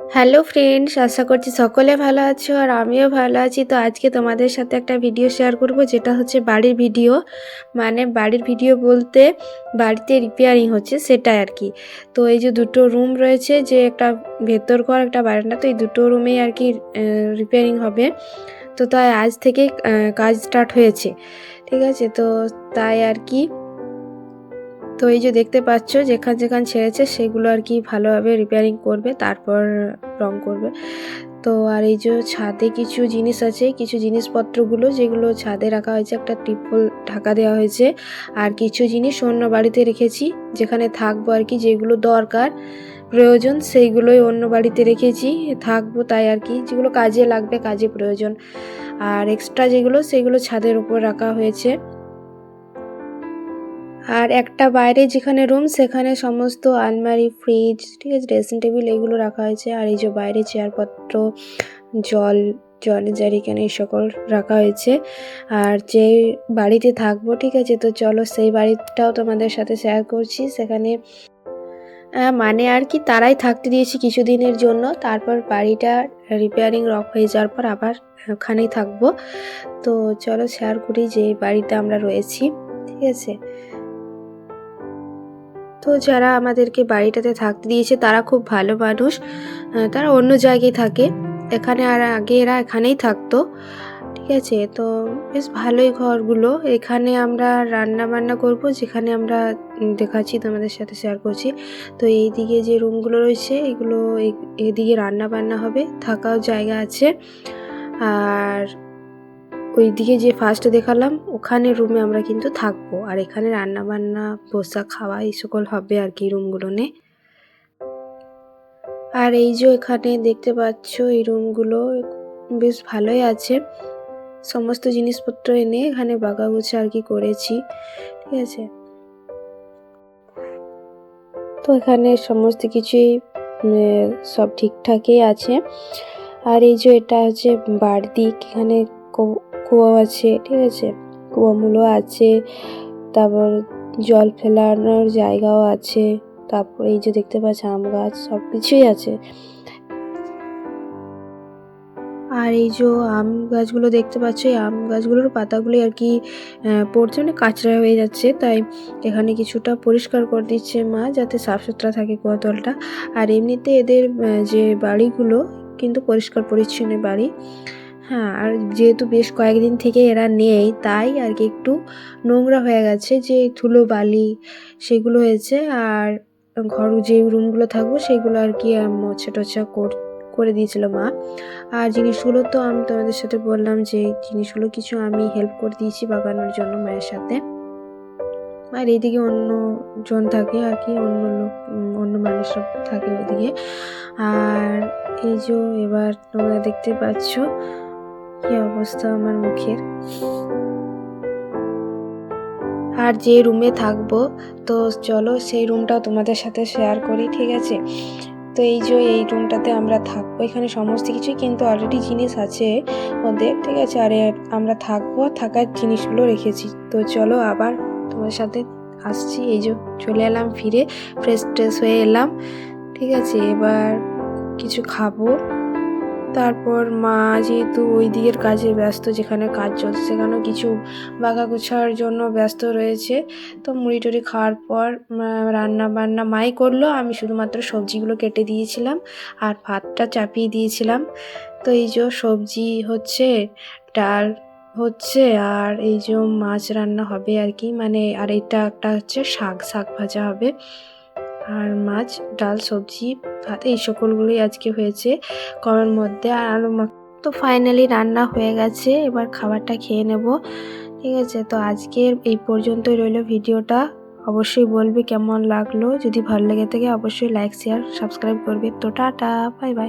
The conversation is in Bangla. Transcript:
হ্যালো ফ্রেন্ডস, আশা করছি সকলে ভালো আছো আর আমিও ভালো আছি। তো আজকে তোমাদের সাথে একটা ভিডিও শেয়ার করব, যেটা হচ্ছে বাড়ির ভিডিও। মানে বাড়ির ভিডিও বলতে বাড়িতে রিপেয়ারিং হচ্ছে, সেটাই আর কি। তো এই যে দুটো রুম রয়েছে, যে একটা ভেতর ঘর, একটা বারান্দা, তো এই দুটো রুমেই আর কি রিপেয়ারিং হবে। তো তাই আজ থেকে কাজ স্টার্ট হয়েছে। ঠিক আছে? তো তাই আর কি তো এই যে দেখতে পাচ্ছ, যেখান যেখান ছেড়েছে, সেগুলো আর কি ভালোভাবে রিপেয়ারিং করবে, তারপর রং করবে। তো আর এই যে ছাদে কিছু জিনিস আছে, কিছু জিনিসপত্রগুলো যেগুলো ছাদে রাখা হয়েছে, একটা টিপল ঢাকা দেওয়া হয়েছে। আর কিছু জিনিস অন্য বাড়িতে রেখেছি, যেখানে থাকব আর কি, যেগুলো দরকার, প্রয়োজন, সেইগুলোই অন্য বাড়িতে রেখেছি। থাকব তাই আর কি, যেগুলো কাজে লাগবে, কাজে প্রয়োজন। আর এক্সট্রা যেগুলো, সেগুলো ছাদের উপর রাখা হয়েছে। আর একটা বাইরে যেখানে রুম সেখানে সমস্ত আলমারি ফ্রিজ ঠিক আছে ড্রেসিং টেবিল এগুলো রাখা হয়েছে। আর এই যে বাইরে চেয়ারপত্র, জল জলের জারিকান এই সকল রাখা হয়েছে। আর যে বাড়িতে থাকব, ঠিক আছে, তো চলো সেই বাড়িটাও তোমাদের সাথে শেয়ার করছি। সেখানে মানে আর কি তারাই থাকতে দিয়েছি কিছুদিনের জন্য। তারপর বাড়িটা রিপেয়ারিং রক হয়ে যাওয়ার পর আবার ওখানেই থাকব। তো চলো শেয়ার করি যে বাড়িতে আমরা রয়েছি, ঠিক আছে? তো যারা আমাদেরকে বাড়িটাতে থাকতে দিয়েছে, তারা খুব ভালো মানুষ। তারা অন্য জায়গায় থাকে। এখানে আর আগে এরা এখানেই থাকতো। ঠিক আছে? তো বেশ ভালোই ঘরগুলো। এখানে আমরা রান্না বান্না করব, যেখানে আমরা দেখাচ্ছি, তোমাদের সাথে শেয়ার করছি। তো এই দিকে যে রুমগুলো রয়েছে, এগুলো এদিকে রান্না বান্না হবে। থাকাও জায়গা আছে। আর ওই দিকে যে ফার্স্ট দেখালাম, ওখানে রুমে আমরা কিন্তু থাকব। আর এখানে রান্না বান্না বসা খাওয়া, এই সকল হবে আর কি রুমগুলোনে আর এই যে এখানে দেখতে পাচ্ছ, এই রুমগুলো বেশ ভালোই আছে। সমস্ত জিনিসপত্র এনে এখানে বাগাগুছে আর কি করেছি, ঠিক আছে? তো এখানে সমস্ত কিছুই সব ঠিকঠাকই আছে। আর এই যে এটা হচ্ছে বারদিক এখানে কুয়ো আছে, ঠিক আছে? কুয়োমূলও আছে, তারপর জল ফেলানোর জায়গাও আছে, তারপর এই যে দেখতে পাচ্ছি আম গাছ, সব কিছুই আছে। আর এই যে আম গাছগুলো দেখতে পাচ্ছ, এই আম গাছগুলোর পাতাগুলো আর কি পড়ছে মানে কাঁচরা হয়ে যাচ্ছে, তাই এখানে কিছুটা পরিষ্কার করে দিচ্ছে মা যাতে সাফ সুতরা থাকে কুয়াতলটা আর এমনিতে এদের যে বাড়িগুলো কিন্তু পরিষ্কার পরিচ্ছন্ন বাড়ি হ্যাঁ আর যেহেতু বেশ কয়েকদিন থেকে এরা নেই, তাই আর কি একটু নোংরা হয়ে গেছে যে ধুলো, বালি সেগুলো হয়েছে। আর ঘর যে রুমগুলো থাকব সেগুলো আর কি মোছা টোছা করে দিয়েছিল মা। আর জিনিসগুলো তো আমি তোমাদের সাথে বললাম যে জিনিসগুলো কিছু আমি হেল্প করে দিয়েছি বাগানোর জন্য মায়ের সাথে। আর এইদিকে অন্য জন থাকে আর কি, অন্য লোক অন্য মানুষরা থাকে ওইদিকে আর এই যে এবার তোমরা দেখতে পাচ্ছ কি অবস্থা আমার মুখের? আর যে রুমে থাকব, তো চলো সেই রুমটাও তোমাদের সাথে শেয়ার করি, ঠিক আছে? তো এই যে এই রুমটাতে আমরা থাকব, এখানে সমস্ত কিছুই কিন্তু অলরেডি জিনিস আছে ওদের, ঠিক আছে? আর, আমরা থাকব, থাকার জিনিসগুলো রেখেছি। তো চলো আবার তোমার সাথে আসছি, এই যে চলে এলাম ফিরে ফ্রেশ ট্রেশ হয়ে এলাম, ঠিক আছে? এবার কিছু খাব। তারপর মা যেহেতু ওই দিকের কাজে ব্যস্ত, যেখানে কাজ চলছে সেখানেও কিছু বাঘা গুছার জন্য ব্যস্ত রয়েছে। তো মুড়ি টুড়ি খাওয়ার পর রান্না বান্না মাই করল। আমি শুধুমাত্র সবজিগুলো কেটে দিয়েছিলাম আর ভাতটা চাপিয়ে দিয়েছিলাম। তো এই যে সবজি হচ্ছে, ডাল হচ্ছে আর এই যে মাছ রান্না হবে আর কি। মানে আর এটা একটা হচ্ছে শাক শাক ভাজা হবে। আর মাছ, ডাল, সবজি, ভাত, এই সকলগুলোই আজকে হয়েছে কমের মধ্যে আর আলু মাখ তো ফাইনালি রান্না হয়ে গেছে, এবার খাবারটা খেয়ে নেব, ঠিক আছে? তো আজকের এই পর্যন্তই রইল ভিডিওটা। অবশ্যই বলবে কেমন লাগল, যদি ভালো লেগে থাকে অবশ্যই লাইক শেয়ার সাবস্ক্রাইব করবে। তো টাটা বাই বাই